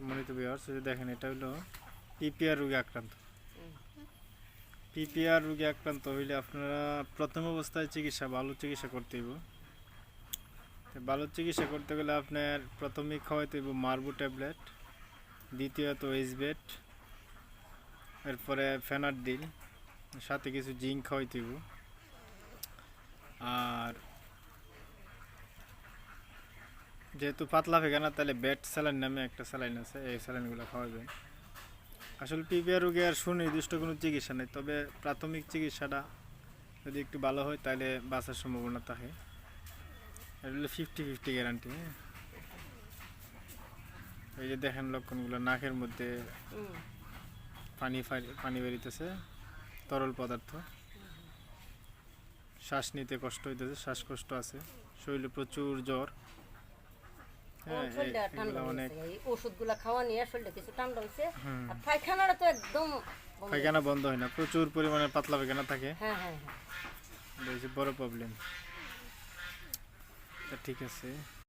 সম্মানিত বিহার্স দেখেন, এটা হলো পিপিআর রোগে আক্রান্ত। পিপিআর রোগে আক্রান্ত হইলে আপনারা প্রথম অবস্থায় চিকিৎসা, ভালো চিকিৎসা করতে হইব। ভালো চিকিৎসা করতে গেলে আপনার প্রথমে খাওয়াইতে হইব মার্বু ট্যাবলেট, দ্বিতীয়ত এইচবেট এরপরে ফেনারডিল, সাথে কিছু জিঙ্ক খাওয়াইতে হইব। আর যেহেতু পাতলা ভেগানা তাহলে বেড স্যালাইন নামে একটা স্যালাইন আছে এই স্যালাইনগুলো খাওয়াবেন আসলে পিপিআর রোগে আর সুনির্দিষ্ট কোনো চিকিৎসা নেই তবে প্রাথমিক চিকিৎসাটা যদি একটু ভালো হয় তাহলে বাঁচার সম্ভাবনা থাকে। এটা হলো ফিফটি ফিফটি গ্যারান্টি এই যে দেখেন লক্ষণগুলো নাকের মধ্যে পানি পানি বেরিতেছে তরল পদার্থ। শ্বাস নিতে কষ্ট হইতেছে শ্বাসকষ্ট আছে শরীরে প্রচুর জ্বর। হ্যাঁ শরীরটা ঠান্ডা এগুলো অনেক হয়েছে এই ওষুধগুলা খাওয়া নিয়ে শরীরটা কিছু ঠান্ডা হয়েছে। আর পায়খানাটা তো একদম পায়খানা বন্ধ হয় না প্রচুর পরিমাণে পাতলা পায়খানা থাকে। হ্যাঁ হ্যাঁ হ্যাঁ। বড় প্রবলেম ঠিক আছে।